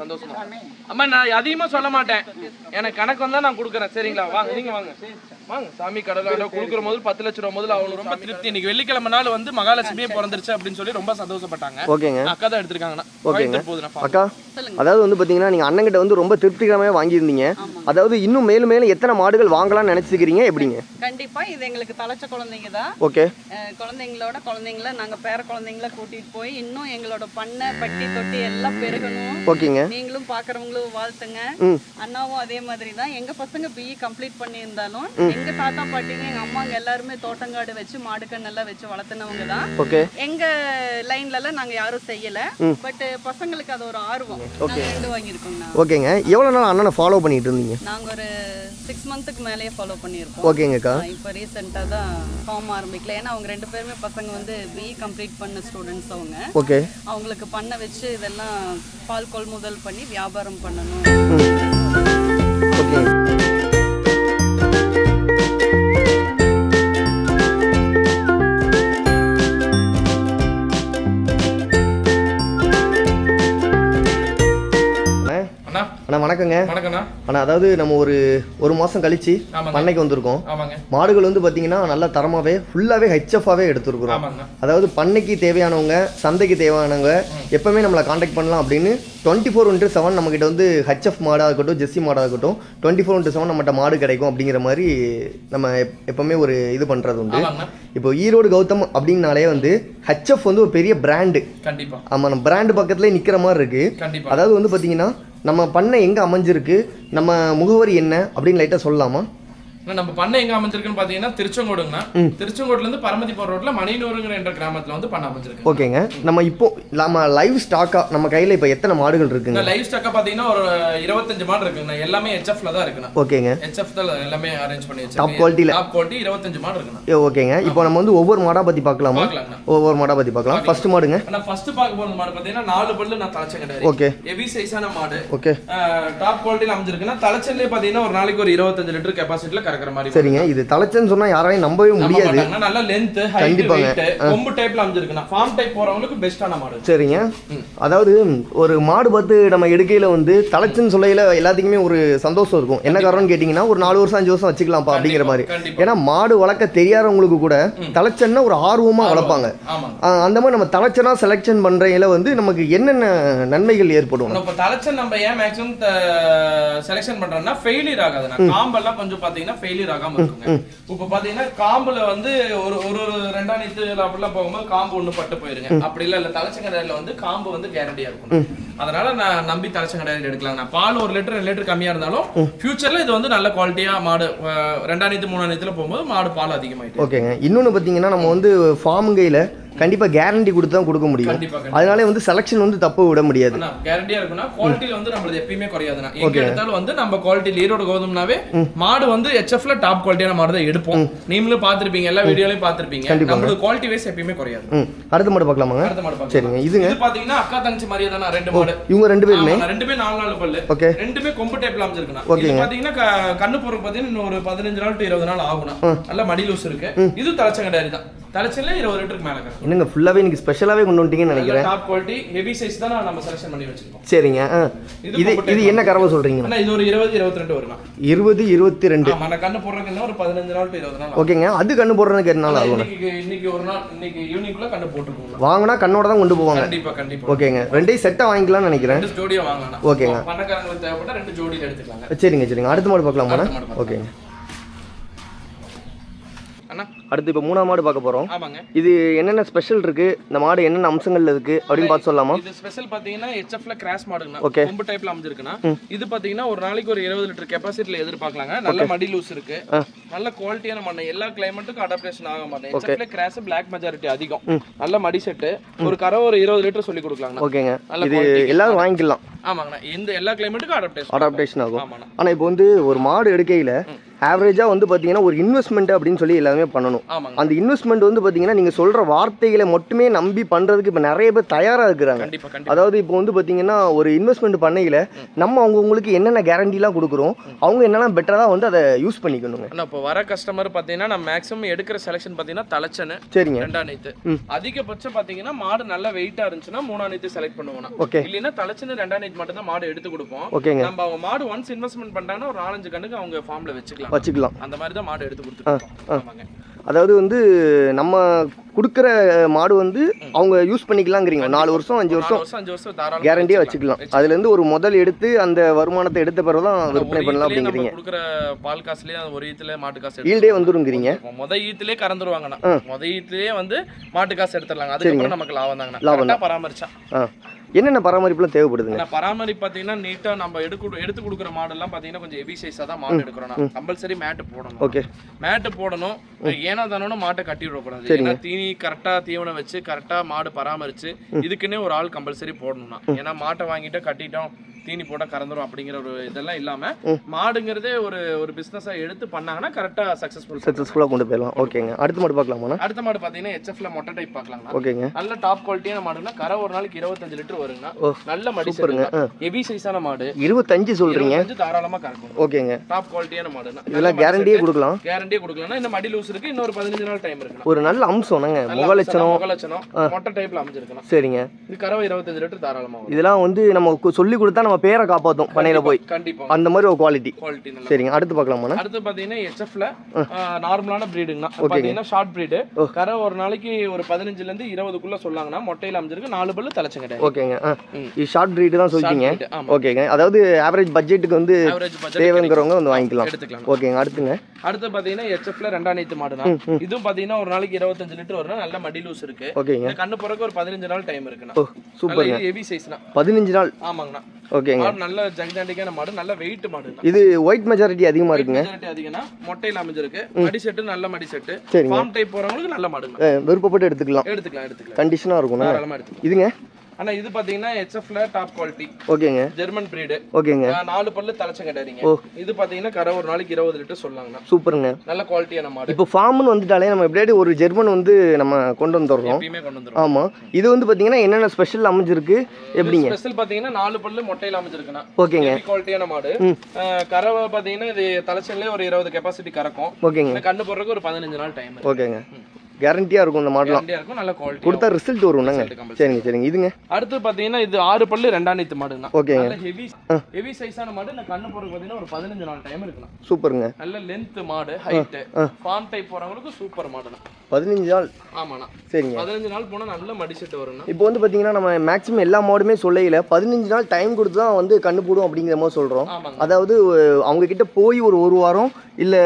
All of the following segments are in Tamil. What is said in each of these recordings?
சந்தோஷமா? அம்மா நான் அதிகமா சொல்ல மாட்டேன். எனக்கு கணக்கு வந்தா நான் கொடுக்குறேன். சரிங்களா? வாங்க நீங்க வாங்க. வாங்க சாமி கடவுள கொடுக்குற போது பத்து லட்சம் ரூபா முதல்ல அவங்க ரொம்ப திருப்தி. இன்னைக்கு வெள்ளிக்கிழமை நாள் வந்து மகாலட்சுமியே பிறந்துருச்சு அப்படின்னு சொல்லி ரொம்ப சந்தோஷப்பட்டாங்க. ஓகேங்க. அக்கா தான் எடுத்திருக்காங்கண்ணா ஓகேங்க. அக்கா அதாவது வந்து பார்த்தீங்கன்னா நீங்கள் அண்ணங்கிட்ட வந்து ரொம்ப திருப்திகரமாக வாங்கியிருந்தீங்க. அதாவது இன்னும் மேலும் மேலும் எத்தனை மாடுகள் வாங்கலாம்னு நினச்சிக்கிறீங்க எப்படிங்க? கண்டிப்பா இது எங்களுக்கு தலைச்ச குழந்தைங்க தான் ஓகே குழந்தைங்களோட குழந்தைங்கள நாங்க பேர குழந்தைங்கள கூட்டிட்டு போய் இன்னும் எங்களோட பண்ணை பட்டி தொட்டி எல்லாம் பெருகணும். ஓகேங்க. நீங்களும் பாக்குறவங்களும் வாழ்த்துங்க. அண்ணாவும் அதே மாதிரி தான் எங்க பசங்க பிஇ கம்ப்ளீட் பண்ணியிருந்தாலும் எங்க தாத்தா பாட்டிங்க எங்க அம்மாங்க எல்லாருமே தோட்டங்காடு வச்சு மாடுக்கண் எல்லாம் வச்சு வளர்த்துனவங்க தான். ஓகே. எங்க லைன்ல எல்லாம் நாங்க யாரும் செய்யல. பட் பசங்களுக்கு அது ஒரு ஆர்வம். ரெண்டு வாங்கியிருக்கோங்கண்ணா ஓகேங்க. எவ்வளோ நாள் அண்ணனை ஃபாலோ பண்ணிட்டு இருந்தீங்க? நாங்க ஒரு சிக்ஸ் மந்த்துக்கு மேலேயே ஃபாலோ பண்ணியிருக்கோம். ஓகேங்கக்கா. இப்போ ரீசெண்டாக தான் ஃபார்ம் ஆரம்பிக்கல. ஏன்னா அவங்க ரெண்டு பேருமே பசங்க வந்து பிஇ கம்ப்ளீட் பண்ண ஸ்டூடெண்ட்ஸ் அவங்க. ஓகே. அவங்களுக்கு பண்ண வச்சு இதெல்லாம் பால் கொள்முதல் பண்ணி வியாபாரம் பண்ணணும். ஓகே. வணக்கங்க. வணக்கண்ணா அண்ணா அதாவது நம்ம ஒரு ஒரு மாதம் கழிச்சு. பண்ணைக்கு வந்திருக்கோம். மாடுகள் வந்து பார்த்தீங்கன்னா நல்ல தரமாகவே ஃபுல்லாகவே ஹெச்எஃபாகவே எடுத்துருக்குறோம். அதாவது பண்ணைக்கு தேவையானவங்க சந்தைக்கு தேவையானவங்க எப்பவுமே நம்மளை காண்டாக்ட் பண்ணலாம் அப்படின்னு டுவெண்ட்டி ஃபோர் இன்ட்டு செவன் நம்மக்கிட்ட வந்து ஹெச்எஃப் மாடாக இருக்கட்டும் ஜெஸ்ஸி மாடாக இருக்கட்டும் டுவெண்ட்டி ஃபோர் இன்ட்டு செவன் நம்மகிட்ட மாடு கிடைக்கும் அப்படிங்கிற மாதிரி நம்ம எப்- எப்பவுமே ஒரு இது பண்ணுறது உண்டு. இப்போ ஈரோடு கௌதம் அப்படின்னாலே வந்து ஹெச்எஃப் வந்து ஒரு பெரிய பிராண்டு கண்டிப்பா. ஆமாம் நம்ம பிராண்டு பக்கத்துலேயே நிற்கிற மாதிரி இருக்குது அதாவது வந்து பார்த்தீங்கன்னா நம்ம பண்ணை எங்கே அமைஞ்சிருக்கு? நம்ம முகவரி என்ன? அப்படின்னு லைட்டாக சொல்லலாமா? நம்ம பண்ணை எங்க அமைஞ்சிருக்குன்னு பாத்தீங்கன்னா திருச்செங்கோடுங்கண்ணா. திருச்செங்கோடுல இருந்து பரமதிபுரம் ரோட்ல மணிநூறுங்கிற என்ற கிராமத்துல வந்து பண்ண அமைஞ்சிருக்கு. ஓகேங்க. நம்ம இப்போ நம்ம லைவ் ஸ்டாக்காக நம்ம கையில் இப்போ எத்தனை மாடுகள் இருக்குங்க? லைவ் ஸ்டாக்கா பாத்தீங்கன்னா ஒரு இருபத்தஞ்சு மாடு இருக்குங்கண்ணா. எல்லாமே ஹெச்எஃப்ல தான் இருக்குண்ணா. ஓகேங்க. ஹெச்எஃப் தான் எல்லாமே அரேஞ்ச் பண்ணி Top quality ல. டாப் குவாலிட்டி இருபத்தஞ்சு மாடு இருக்குண்ணா. ஓகேங்க. இப்போ நம்ம வந்து ஒவ்வொரு மாடா பற்றி பார்க்கலாமா ஒவ்வொரு மாடா பற்றி பார்க்கலாம் ஃபர்ஸ்ட் மாடுங்க. ஆனா ஃபர்ஸ்ட் பார்க்க போறது மாடு பாத்தீங்கன்னா நாலு பல்லு நான் தலைச்சேன் கிடையாது ஓகே. ஹெவி சைஸான மாடு. ஓகே. டாப் குவாலிட்டில அமைஞ்சிருக்குன்னா தலைச்சல்லே பாத்தீங்கன்னா ஒரு நாளைக்கு ஒரு இருபத்தஞ்சு லிட்டர் கெப்பாசிட்டில கறக்குற மாதிரி சரிங்க. இது தலைச்சன்னு சொன்னா யாராலையும் நம்பவே நம்ப முடியாது. நல்ல லென்த் ஹைட் கண்டிப்பாங்க. கொம்பு டைப்ல அமைஞ்சிருக்குண்ணா ஃபார்ம் டைப் போறவங்களுக்கு பெஸ்டான மாடு. சரிங்க. அதாவது ஒரு மாடு பார்த்து நம்ம எடுக்கையில வந்து தலைச்சன்னு சொல்லையில எல்லாத்துக்குமே ஒரு சந்தோஷம் இருக்கும். என்ன காரணம்னு கேட்டிங்கன்னா ஒரு நாலு வருஷம் அஞ்சு வருஷம் வச்சுக்கலாம்ப்பா அப்படிங்கிற மாதிரி. ஏன்னா மாடு வளர்க்க தெரியாதவங்களுக்கு கூட தலைச்சன்னா ஒரு ஆர்வமா வளர்ப்பாங்க. அந்த மாதிரி நம்ம தலைச்சனா செலெக்ஷன் பண்றையில வந்து நமக்கு என்னென்ன நன்மைகள் ஏற்படும்? இப்ப தலைச்சல் நம்ம ஏன் மேக்ஸிமம் செலக்ஷன் பண்றோம்னா ஃபெயிலியர் ஆகாதுண்ணா காம்பெல்லாம் கொஞ்சம் பாத்தீங்கன்னா ஃபெயிலியர் ஆகாம இருக்குங்க இப்ப பாத்தீங்கன்னா காம்புல வந்து ஒரு ஒரு ரெண்டாம் நீத்து அப்படிலாம் போகும்போது காம்பு ஒண்ணு பட்டு போயிருங்க. அப்படி இல்ல இல்ல தலைச்சங்கடையில வந்து காம்பு வந்து கேரண்டியா இருக்கும் அதனால நான் நம்பி தலைச்சங்கடையில எடுக்கலாம். நான் பால் ஒரு லிட்டர் ரெண்டு லிட்டர் கம்மியா இருந்தாலும் ஃபியூச்சர்ல இது வந்து நல்ல குவாலிட்டியா மாடு ரெண்டாம் நீத்து மூணாம் நீத்துல போகும்போது மாடு பால் அதிகமாயிட்டு ஓகேங்க. இன்னொன்று பார்த்தீங்கன்னா நம்ம வந்து ஃபார்முங்கையில் கண்டிப்பாக கேரண்டி கொடுத்து தான் கொடுக்க முடியும். அதனால வந்து செலெக்ஷன் வந்து தப்பு விட முடியாது. ஆ இருக்குன்னா குவாலிட்டில வந்து நம்மளது எப்பயுமே குறையாதுண்ணா. எங்க எடுத்தாலும் வந்து நம்ம குவாலிட்டி ஈரோடு கோதும்னாவே மாடு வந்து ஹெச்எஃப்ல டாப் குவாலிட்டியான மாடு தான் எடுப்போம். நீங்களும் பார்த்திருப்பீங்க எல்லா வீடியோலயும் பார்த்திருப்பீங்க. நம்மளுக்கு குவாலிட்டி வைஸ் எப்பயுமே குறையாது. அடுத்த மாடு பார்க்கலாமாங்க? அடுத்த மாடு. சரிங்க இதுங்க? இது பாத்தீங்கன்னா அக்கா தங்கச்சி மாதிரியே தானே ரெண்டு மாடு. இவங்க ரெண்டு பேருமே? ரெண்டுமே நாலு நாலு பல்லு. ஓகே. ரெண்டுமே கொம்பு டைப்ல அமைச்சிருக்குண்ணா ஓகேங்க. இது பாத்தீங்கன்னா க- கண்ணு போறதுக்கு பாத்தீங்கன்னா இன்னும் ஒரு பதினஞ்சு நாள் டு இருபது நாள் ஆகும்ண்ணா. நல்ல மடி லூஸ் இருக்கு. இது தலைச்சங்கடாரி தான். தலைச்சல்ல இருபது லிட்டருக்கு மேல இருக்கு என்னங்க ஃபுல்லாகவே இன்னைக்கு ஸ்பெஷலாகவே கொண்டு வந்துட்டீங்கன்னு நினைக்கிறேன். டாப் குவாலிட்டி ஹெவி சைஸ் தான் நம்ம செலக்ஷன் பண்ணி வச்சிருக்கோம். சரிங்க ஆ. இது இது என்ன கறவை சொல்கிறீங்க ஆனா இது ஒரு இருபது இருபத்தி ரெண்டு வரும்ண்ணா. இருபது இருபத்தி ரெண்டு ஆமா நான் கண்ணு போடுறதுக்கு இன்னும் ஒரு பதினஞ்சு நாள் டு இருபது நாள் ஆகும். ஓகேங்க அது கண்ணு போடுறதுக்கு எத்தனை நாள் ஆகும்? இன்னைக்கு இன்னைக்கு ஒரு நாள் இன்னைக்கு ஈவினிங்குள்ள கண்ணு போட்டுருக்கோம் வாங்கினா கண்ணோட தான் கொண்டு போவாங்க. கண்டிப்பா கண்டிப்பா. ஓகேங்க ரெண்டையும் செட்டாக வாங்கிக்கலாம்னு நினைக்கிறேன். ரெண்டு ஜோடியா வாங்கலாம் ஓகேங்க. பணக்காரங்களுக்கு தேவைப்பட்டா ரெண்டு ஜோடியில எடுத்துக்கலாங்க. சரிங்க சரிங்க. அடுத்த மாடு பார்க்கலாமா? அடுத்த மாடு பார்க்கலாம். ஓகேங்க. அடுத்து இப்போ மூணாம் மாடு பார்க்க போகிறோம் இது என்னென்ன ஸ்பெஷல் இருக்கு? இந்த மாடு என்னென்ன அம்சங்கள்ல இருக்கு? அப்படின்னு பார்த்து சொல்லலாமா? இது ஸ்பெஷல் பாத்தீங்கன்னா ஹெச்எஃப்ல கிராஸ் மாடுங்கண்ணா Okay. கொம்பு டைப்ல அமைஞ்சிருக்குண்ணா. இது பாத்தீங்கன்னா ஒரு நாளைக்கு ஒரு இருபது லிட்டர் கெப்பாசிட்டில எதிர்பார்க்கலாங்க. நல்ல மடி லூஸ் இருக்கு. நல்ல குவாலிட்டியான மண்ணு. எல்லா கிளைமேட்டுக்கும் அடாப்டேஷன் ஆக மாட்டேன் ஹெச்எஃப்ல கிராஸ் பிளாக் மெஜாரிட்டி அதிகம். நல்ல மடி செட்டு ஒரு கரை ஒரு இருபது லிட்டர் சொல்லி கொடுக்கலாங்கண்ணா. ஓகேங்க. இது. எல்லாரும் வாங்கிக்கலாம். ஆமாங்கண்ணா. இந்த எல்லா கிளைமேட்டுக்கும் அடாப்டேஷன் அடாப்டேஷன் ஆகும். ஆனால் இப்போ வந்து ஒரு மாடு எடுக்கையில் ஆவரேஜாக வந்து பார்த்தீங்கன்னா ஒரு இன்வெஸ்ட்மெண்ட் அப்படின்னு சொல்லி எல்லாமே பண்ணணும். அந்த இன்வெஸ்ட்மெண்ட் வந்து பார்த்தீங்கன்னா நீங்கள் சொல்கிற வார்த்தைகளை மட்டுமே நம்பி பண்ணுறதுக்கு இப்போ நிறைய பேர் தயாராக இருக்கிறாங்க. அதாவது இப்போ வந்து பார்த்தீங்கன்னா ஒரு இன்வெஸ்ட்மெண்ட் பண்ணையில் நம்ம அவங்கவுங்களுக்கு என்னென்ன கேரண்டிலாம் கொடுக்குறோம் அவங்க என்னெல்லாம் பெட்டராக வந்து அதை யூஸ் பண்ணிக்கணுங்க. அண்ணா இப்போ வர கஸ்டமர் பார்த்தீங்கன்னா நான் மேக்ஸிமம் எடுக்கிற செலெக்ஷன் பார்த்தீங்கன்னா தலைச்சனு சரிங்க. ரெண்டாம் நீத்து. அதிகபட்சம் பார்த்தீங்கன்னா மாடு நல்லா வெயிட்டா இருந்துச்சுன்னா மூணாம் நீத்து செலக்ட் பண்ணுவோம் ஓகே. இல்லைன்னா தலைச்சனு ரெண்டாம் நீத்து மட்டும் தான் மாடு எடுத்து கொடுப்போம். ஓகேங்க. நம்ம அவங்க மாடு ஒன்ஸ் இன்வெஸ்ட்மெண்ட் பண்ணிட்டாங்கன்னா ஒரு நாலஞ்சு கண்ணுக்கு அவங்க ஃபார்ம்ல வச்சுக்கலாம். வச்சுக்கலாம். அந்த மாதிரி தான் மாடு எடுத்து கொடுத்துருக்கோம் ஆமாங்க. அதாவது வந்து நம்ம கொடுக்குற மாடு வந்து அவங்க யூஸ் பண்ணிக்கலாங்கிறீங்க. நாலு வருஷம் அஞ்சு வருஷம் வருஷம் அஞ்சு வருஷம் தாராளமா கேரண்டியாக வச்சுக்கலாம். அதுலேருந்து ஒரு முதல் எடுத்து அந்த வருமானத்தை எடுத்த பிறகு தான் விற்பனை பண்ணலாம் அப்படிங்கிறீங்க. கொடுக்குற பால் காசுலயே அந்த ஒரு ஈத்துல மாட்டு காசு ஈல்டே. வந்துருங்கிறீங்க. முத ஈத்துலயே கறந்துருவாங்கண்ணா. முத ஈத்துலயே வந்து மாட்டு காசு எடுத்துடலாங்க. அதுக்கப்புறம் நமக்கு லாபம் தாங்கண்ணா லாபம் பராமரிச்சா. என்னென்ன பராமரிப்புலாம் தேவைப்படுதுங்க? பராமரிப்பு பாத்தீங்கன்னா நீட்டா நம்ம எடுக்க எடுத்து கொடுக்குற மாடெல்லாம் பாத்தீங்கன்னா கொஞ்சம் ஹெவி சைஸா தான் மாடு எடுக்கிறோம் கம்பல்சரி மேட்டு போடணும். ஓகே. மேட்டு போடணும். ஏன்னா தானோன்னு மாட்டை கட்டி விடக்கூடாது. ஏன்னா தீனி கரெக்டா தீவனம் வச்சு கரெக்டா மாடு பராமரிச்சு இதுக்குன்னே ஒரு ஆள் கம்பல்சரி போடணும்னா. ஏன்னா மாட்டை வாங்கிட்டு கட்டிட்டோம் தீனி போட்டா கறந்துரும் அப்படிங்கிற ஒரு இதெல்லாம் இல்லாம மாடுங்கிறதே ஒரு ஒரு பிசினஸா எடுத்து பண்ணாங்கன்னா கரெக்டா சக்சஸ்ஃபுல் சக்ஸஸ்ஃபுல்லாக கொண்டு போயிடலாம். ஓகேங்க. அடுத்த மாடு பார்க்கலாமாண்ணா? அடுத்த மாடு பாத்தீங்கன்னா ஹெச்எஃப்ல மொட்டை டைப் பார்க்கலாங்கண்ணா. ஓகேங்க. நல்ல டாப் குவாலிட்டியான மாடுனா கரை ஒரு நாளைக்கு இருபத்தஞ்சு லிட்டர் வருங்கண்ணா. நல்ல மடி சூப்பருங்க. ஹெவி சைஸான மாடு. இருபத்தஞ்சு இருபத்தஞ்சு தாராளமா கறக்கும் ஓகே டாப் குவாலிட்டியான மாடுனா இதெல்லாம் கேரண்டியே கொடுக்கலாம். கேரண்டியே கொடுக்கலாம் இந்த மடி லூஸ் இருக்கு. இன்னொரு பதினஞ்சு நாள் டைம் இருக்கு ஒரு நல்ல அம்சம் நாங்க முகலட்சணம் முகலட்சணம் மொட்டை டைப்ல அமைஞ்சிருக்கலாம் சரிங்க. இது கறவை இருபத்தஞ்சு லிட்டர் தாராளமா இதெல்லாம் வந்து நம்ம சொல்லி கொடுத்தா நம்ம பேரை காப்பாற்றும் பண்ணையில் போய். கண்டிப்பா. அந்த மாதிரி ஒரு குவாலிட்டி குவாலிட்டி சரிங்க. அடுத்து பார்க்கலாமாண்ணா? அடுத்து பாத்தீங்கன்னா ஹெச்எஃப்ல நார்மலான பிரீடுங்கண்ணா பாத்தீங்கன்னா ஷார்ட் பிரீடு கரை ஒரு நாளைக்கு ஒரு பதினஞ்சுல இருந்து இருபதுக்குள்ள சொல்லாங்கன்னா மொட்டையில அமைஞ்சிருக்கு. நாலு பல்லு தலைச்சங்க கிடையாது ஓகேங்க இது ஷார்ட் ப்ரீடு தான் சொல்லிட்டீங்க. ஓகேங்க அதாவது ஆவரேஜ் பட்ஜெட்டுக்கு வந்து தேவைங்கிறவங்க வந்து வாங்கிக்கலாம். ஓகேங்க அடுத்துங்க. அடுத்து பாத்தீங்கன்னா ஹெச்எஃப்ல ரெண்டாம் நீத்து மாடுனா இதுவும் பாத்தீங்கன்னா ஒரு நாளைக்கு இருபத்தஞ்சு லிட்டர் வரும் நல்ல மடி லூஸ் இருக்கு. ஓகேங்க கண்ணு பிறகு ஒரு பதினஞ்சு நாள் டைம் இருக்குண்ணா. சூப்பருங்க நல்ல ஹெவி சைஸ்னா பதினஞ்சு நாள்? ஆமாங்கண்ணா. ஓகேங்க மாடு நல்ல ஜெகஜாண்டிக்கான மாடு நல்ல வெயிட் மாடுண்ணா இது ஒயிட் மெஜாரிட்டி அதிகமாக இருக்குங்க. மெஜாரிட்டி அதிகம்னா மொட்டையில அமைஞ்சிருக்கு. மடி செட்டு நல்ல மடி செட்டு. ஃபார்ம் டைப் போறவங்களுக்கு நல்ல மாடுங்க. விருப்பப்பட்டு எடுத்துக்கலாம். எடுத்துக்கலாம் எடுத்துக்கலாம். தாராளமா எடுத்துக்கலாம். இதுங்க. ஆனா இது பாத்தீங்கன்னா ஹெச்எஃப்ல டாப் குவாலிட்டி ஓகேங்க. ஜெர்மன் பிரீடு ஓகேங்க. நாலு பல்லு ஓ. இது பாத்தீங்கன்னா கரை ஒரு நாளைக்கு இருபது லிட்டர் சொல்லாங்கண்ணா. சூப்பருங்க. நல்ல குவாலிட்டியான மாடு. இப்போ ஃபார்ம்னு வந்துட்டாலே நம்ம எப்படியாடி ஒரு ஜெர்மன் வந்து நம்ம கொண்டு வந்துடுறோம். எப்பயுமே கொண்டு வந்துரும் ஆமாம் இது வந்து பார்த்தீங்கன்னா என்னென்ன ஸ்பெஷல் அமைஞ்சிருக்கு? எப்படிங்க? ஸ்பெஷல் பாத்தீங்கன்னா நாலு பல்லு மொட்டையில அமைஞ்சிருக்குண்ணா. ஓகேங்க. குவாலிட்டியான மாடு. கறவை பாத்தீங்கன்னா இது தலைச்சல்லே ஒரு இருபது கெப்பாசிட்டி கறக்கும். ஓகேங்க. கண்ணு போடுறதுக்கு ஒரு பதினஞ்சு நாள் டைம் ஓகேங்க. கேரண்டியாக இருக்கும் இந்த மாடலாம். இருக்கும் நல்ல குவாலிட்டி கொடுத்தா ரிசல்ட் வரும்னாங்க சரிங்க சரிங்க. இதுங்க? அடுத்து பாத்தீங்கன்னா இது ஆறு பல்லு ரெண்டாம் நீத்து மாடுங்கண்ணா. ஓகேங்க ஹெவி ஹெவி சைஸான மாடு இந்த கண்ணு போடுறது பாத்தீங்கன்னா ஒரு பதினஞ்சு நாள் டைம் இருக்குண்ணா. சூப்பருங்க. நல்ல லென்த் மாடு ஹைட் ஃபார்ம் டைப் போறவங்களுக்கு சூப்பர் மாடுண்ணா. பதினஞ்சு நாள்? ஆமாண்ணா. சரிங்க. பதினஞ்சு நாள் போனா நல்ல மடி செட்டு வரும்ண்ணா. இப்போ வந்து பார்த்தீங்கன்னா நம்ம மேக்ஸிமம் எல்லா மாடுமே சொல்லையில் பதினஞ்சு நாள் டைம் கொடுத்து தான் வந்து கண்ணு போடும் அப்படிங்கிற மாதிரி சொல்கிறோம் அதாவது அவங்க கிட்ட போய் ஒரு ஒரு வாரம் இல்லை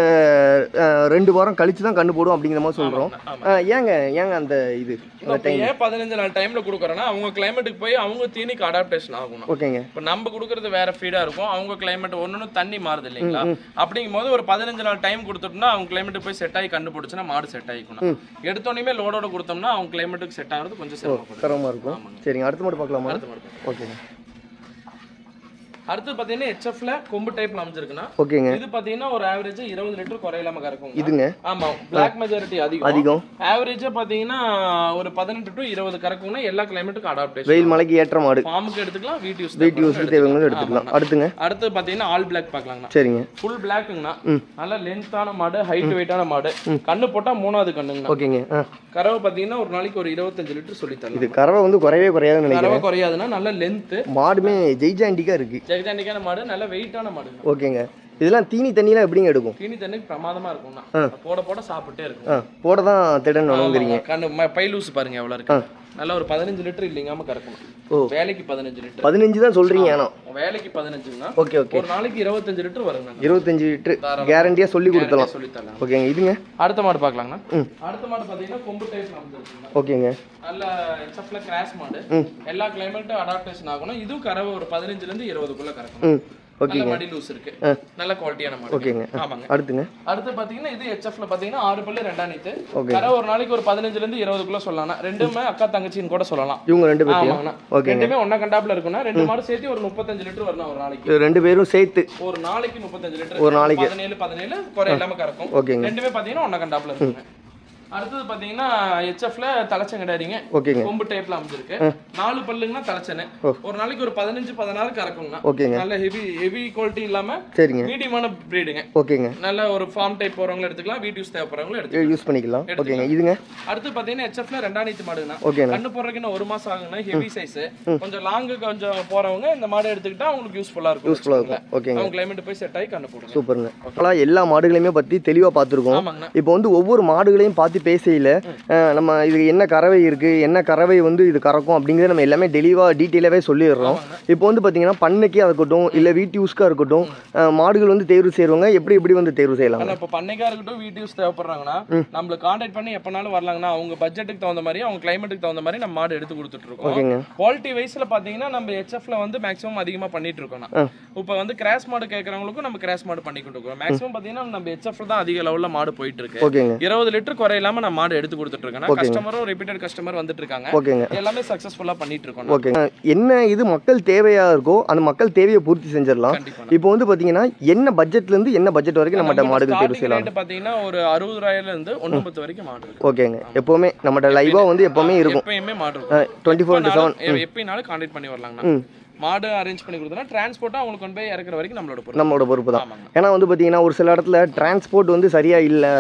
ரெண்டு வாரம் கழிச்சு தான் கண்ணு போடும் அப்படிங்கிற மாதிரி சொல்கிறோம். ஏங்க ஏங்க அந்த இது? ஏன் பதினஞ்சு நாள் டைம்ல கொடுக்குறோன்னா அவங்க கிளைமேட்டுக்கு போய் அவங்க தீனிக்கு அடாப்டேஷன் ஆகணும். ஓகேங்க. இப்போ நம்ம கொடுக்கறது வேற ஃபீடா இருக்கும். அவங்க கிளைமேட் ஒன்னொன்னு தண்ணி மாறுது இல்லைங்களா? அப்படிங்கும் போது ஒரு பதினஞ்சு நாள் டைம் கொடுத்துட்டோம்னா அவங்க கிளைமேட்டுக்கு போய் செட் ஆகி கண்டுபிடிச்சுன்னா மாடு செட் ஆகிக்கணும் எடுத்தோடனே லோடோட கொடுத்தோம்னா அவங்க கிளைமேட்டுக்கு செட் ஆகிறது கொஞ்சம் சிரமமாக இருக்கும். சரிங்க அடுத்த மாடு பார்க்கலாமா? அடுத்த மாடு. ஓகேங்க. அடுத்து பாத்தீங்கன்னா ஹெச்எஃப்ல கொம்பு டைப்ல அமைஞ்சிருக்குன்னா ஓகேங்க. இது பாத்தீங்கன்னா ஒரு ஆவரேஜ் இருபது லிட்டர் குறையில்லாம கறக்கும் இதுங்க? ஆமா பிளாக் மெஜாரிட்டி அதிகம். அதிகம். ஆவரேஜா பாத்தீங்கன்னா ஒரு பதினெட்டு டு இருபது கறக்கும்னா எல்லா கிளைமேட்டுக்கும் அடாப்டேஷன் வெயில் மலைக்கு ஏற்ற மாடு. ஃபார்முக்கு எடுத்துக்கலாம் வீட்டு யூஸ் வீட்டு யூஸ்க்கு தேவைங்களும் எடுத்துக்கலாம். அடுத்துங்க? அடுத்து பாத்தீங்கன்னா ஆல் பிளாக் பார்க்கலாங்கண்ணா. சரிங்க. ஃபுல் பிளாக்குங்கண்ணா நல்ல லென்த்தான மாடு ஹைட் வெயிட்டான மாடு. கண்ணு போட்டா மூணாவது கண்ணுங்கண்ணா. ஓகேங்க. கறவை பாத்தீங்கன்னா ஒரு நாளைக்கு ஒரு இருபத்தஞ்சு லிட்டர் சொல்லி தரலாம் இது கறவை வந்து குறையவே குறையாதுன்னு நினைக்கிறேன். குறையாதுன்னா நல்ல லென்த்து மாடுமே ஜெய்ஜாண்டிக்காக இருக்கு. ஜெகஜாண்டிக்கான மாடு நல்ல வெயிட்டான மாடுங்க ஓகேங்க. இதெல்லாம் தீனி தண்ணிலாம் எப்படிங்க எடுக்கும்? தீனி தண்ணிக்கு பிரமாதமா இருக்கும்ண்ணா. போட போட சாப்பிட்டே இருக்கும். போட தான் திடன் வேணுங்கிறீங்க ஆமாங்க. கண்ணு பை லூஸ் பாருங்க எவ்வளவு இருக்கு. நல்ல ஒரு பதினஞ்சு லிட்டர் இல்லைங்காம கறக்கணும். ஓ. வேலைக்கு பதினஞ்சு லிட்டர். பதினஞ்சு தான் சொல்கிறீங்க ஆனால் வேலைக்கு பதினஞ்சுங்கன்னா ஓகே ஓகே. ஒரு நாளைக்கு இருபத்தஞ்சு லிட்டர் வருங்க இருபத்தஞ்சு லிட்ரு கேரண்டியாக சொல்லி கொடுத்தலாம். சொல்லி தரலாம் ஓகேங்க இதுங்க? அடுத்த மாடு பார்க்கலாங்கண்ணா. அடுத்த மாடு பாத்தீங்கன்னா கொம்பு டைப் நடந்துருக்குங்க ஓகேங்க. நல்ல எச்எஃப்ல கிராஸ் மாடு. எல்லா கிளைமேட்டும் அடாப்டேஷன் ஆகணும். இதுவும் கறவை ஒரு பதினஞ்சுல இருந்து இருபதுக்குள்ள கறக்கணும். நல்ல மடி லூஸ் இருக்கு. நல்ல குவாலிட்டியான மாடு. ஓகேங்க. ஆமாங்க. அடுத்துங்க. அடுத்து பாத்தீங்கன்னா இது ஹெச்எஃப்ல பாத்தீங்கன்னா ஆறு பல்லு ரெண்டாம் நீத்து. கரை ஒரு நாளைக்கு ஒரு பதினஞ்சுல இருந்து இருபதுக்குள்ள சொல்லலாம். ரெண்டுமே அக்கா தங்கச்சின்னு கூட சொல்லலாம். இவங்க ரெண்டு பேர்த்தையும் ஆமாங்கண்ணா ஓகேங்க. ரெண்டுமே ஒன்னா கண்டாப்ல இருக்கும்னா ரெண்டு மாடு சேர்த்து ஒரு முப்பத்தஞ்சு லிட்டர் வரணும் ஒரு நாளைக்கு. ரெண்டு பேரும் சேர்த்து. ஒரு நாளைக்கு முப்பத்தஞ்சு லிட்டர் ஒரு நாளைக்கு. பதினேழு பதினேழு குறை இல்லாம கறக்கும். ஓகேங்க. ரெண்டுமே பாத்தீங்கன்னா ஒன்னா கண்டாப்ல இருக்குங்க. அடுத்தது பாத்தீங்கன்னா ஹெச்எஃப்ல தலைச்சங்கடாரிங்க ஓகேங்க. கொம்பு டைப்ல அமைஞ்சிருக்கு. நாலு பல்லுங்கன்னா தலைச்சனு ஒரு நாளைக்கு ஒரு பதினஞ்சு பதினாறு கறக்குங்கண்ணா ஓகேங்க. நல்ல ஹெவி ஹெவி குவாலிட்டி இல்லாம சரிங்க. மீடியமான பிரீடுங்க ஓகேங்க. நல்ல ஒரு ஃபார்ம் டைப் போறவங்களும் எடுத்துக்கலாம். வீட் யூஸ் தேவைப்படுறவங்களும் எடுத்துக்கலாம். யூஸ் பண்ணிக்கலாம். ஓகேங்க. இதுங்க? அடுத்து பாத்தீங்கன்னா ஹெச்எஃப்ல ரெண்டாம் நீத்து மாடுங்கண்ணா ஓகேண்ணா கண்ணு போடுறதுக்கு ஒரு மாசம் ஆகுங்கண்ணா ஹெவி சைஸ் கொஞ்சம் லாங்கு கொஞ்சம் போறவங்க இந்த மாடு எடுத்துக்கிட்டா அவங்களுக்கு யூஸ்ஃபுல்லா இருக்கும். யூஸ்ஃபுல்லாக இருக்கும். ஓகேங்க. அவங்க கிளைமேட் போய் செட் ஆகி கண்ணு போடுங்க. சூப்பருங்க. எல்லா மாடுகளையுமே பற்றி தெளிவாக பார்த்துருக்கோம். இப்போ வந்து ஒவ்வொரு மாடுகளையும் பார்த்து பேசையில் நம்ம இது என்ன கறவை இருக்குது என்ன கறவை வந்து இது கறக்கும் அப்படிங்கிறத நம்ம எல்லாமே தெளிவாக டீட்டெயிலாகவே சொல்லிடுறோம். இப்போ வந்து பார்த்தீங்கன்னா பண்ணைக்கா இருக்கட்டும் இல்லை வீட்டு யூஸ்க்காக இருக்கட்டும் மாடுகள் வந்து தேர்வு செய்கிறவங்க எப்படி எப்படி வந்து தேர்வு செய்யலாம் இப்போ பண்ணைக்கா இருக்கட்டும் வீட்டு யூஸ் தேவைப்படுறாங்கன்னா நம்மள கான்டாக்ட் பண்ணி எப்பனாலும் வரலாங்கண்ணா அவங்க பட்ஜெட்டுக்கு தகுந்த மாதிரி அவங்க கிளைமேட்டுக்கு தகுந்த மாதிரி நம்ம மாடு எடுத்து கொடுத்துட்டு இருக்கோம். ஓகேங்க. குவாலிட்டி வைஸ்ல பாத்தீங்கன்னா நம்ம ஹெச்எஃப்ல வந்து மேக்ஸிமம் அதிகமா பண்ணிட்டு இருக்கோம். இப்போ வந்து கிராஸ் மாடு கேட்கறவங்களுக்கும் நம்ம கிராஸ் மாடு பண்ணி கொடுக்குறோம். மேக்ஸிமம் பாத்தீங்கன்னா நம்ம ஹெச்எஃப்ல தான் அதிக லெவல்ல மாடு போயிட்டு இருக்கு. இருபது லிட்டர் குறையில்லாம நான் மாடு எடுத்து கொடுத்துட்டு இருக்கேன் கஸ்டமரும் ரிப்பீட்டட் கஸ்டமர் வந்துட்டு இருக்காங்க ஓகேங்க. எல்லாமே சக்சஸ்ஃபுல்லா பண்ணிட்டு இருக்கோம் ஓகேங்க. என்ன இது மக்கள் தேவையாக இருக்கோ அந்த மக்கள் தேவையை பூர்த்தி செஞ்சிடலாம். இப்போ வந்து பார்த்தீங்கன்னா என்ன பட்ஜெட்லேருந்து என்ன பட்ஜெட் வரைக்கும் நம்மகிட்ட மாடுகள் தேர்வு செய்யலாம்? ரேட் பாத்தீங்கன்னா ஒரு அறுபது ரூபாயில இருந்து ஒண்ணு பத்து வரைக்கும் மாடு ஓகேங்க. எப்போவுமே நம்மகிட்ட லைவாக வந்து எப்போவுமே இருக்கும். எப்பயுமே மாடு டுவெண்ட்டி ஃபோர் செவன் எப்பயினாலும் கான்டாக்ட் பண்ணி வரலாங்கண்ணா. மாடு அரேஞ்ச் பண்ணி கொடுத்தோம்னா டிரான்ஸ்போர்ட்டா அவங்களுக்கு கொண்டு போய் இறக்குற வரைக்கும் நம்மளோட பொறுப்பு. நம்மளோட பொறுப்பு தான். ஏன்னா வந்து பார்த்தீங்கன்னா ஒரு சில இடத்துல டிரான்ஸ்போர்ட் வந்து சரியா இல்லை.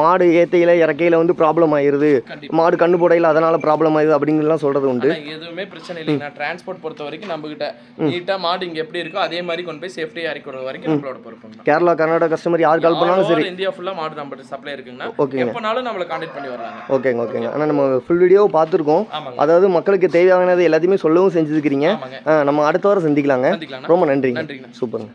மாடு ஏத்தையில இறக்கையில வந்து ப்ராப்ளம் ஆயிருது. கண்டிப்பா. மாடு கண்ணு போடையில அதனால ப்ராப்ளம் ஆயிருது அப்படிங்கலாம் சொல்றது உண்டு. எதுவுமே பிரச்சனை இல்லைங்கண்ணா டிரான்ஸ்போர்ட் பொறுத்த வரைக்கும் நம்ம கிட்ட நீட்டா மாடு இங்க எப்படி இருக்கோ அதே மாதிரி கொண்டு போய் சேஃப்டியா இறக்கி விடுற வரைக்கும் நம்மளோட பொறுப்புங்கண்ணா கேரளா கர்நாடகா கஸ்டமர் யார் கால் பண்ணாலும் சரி. இந்தியா ஃபுல்லா மாடு நம்மகிட்ட சப்ளை இருக்குங்கண்ணா ஓகேங்க. எப்பனாலும் நம்மள கான்டாக்ட் பண்ணி வர்றாங்க. ஓகேங்க ஓகேங்க. ஆனால் நம்ம ஃபுல் வீடியோ பார்த்துருக்கோம். அதாவது மக்களுக்கு தேவையானது எல்லாத்தையுமே சொல்லவும் செஞ்சுருக்கிறீங்க. நம்ம அடுத்த வாரம் சந்திக்கலாங்க. ரொம்ப நன்றிங்க. நன்றிங்கண்ணா. சூப்பருங்க.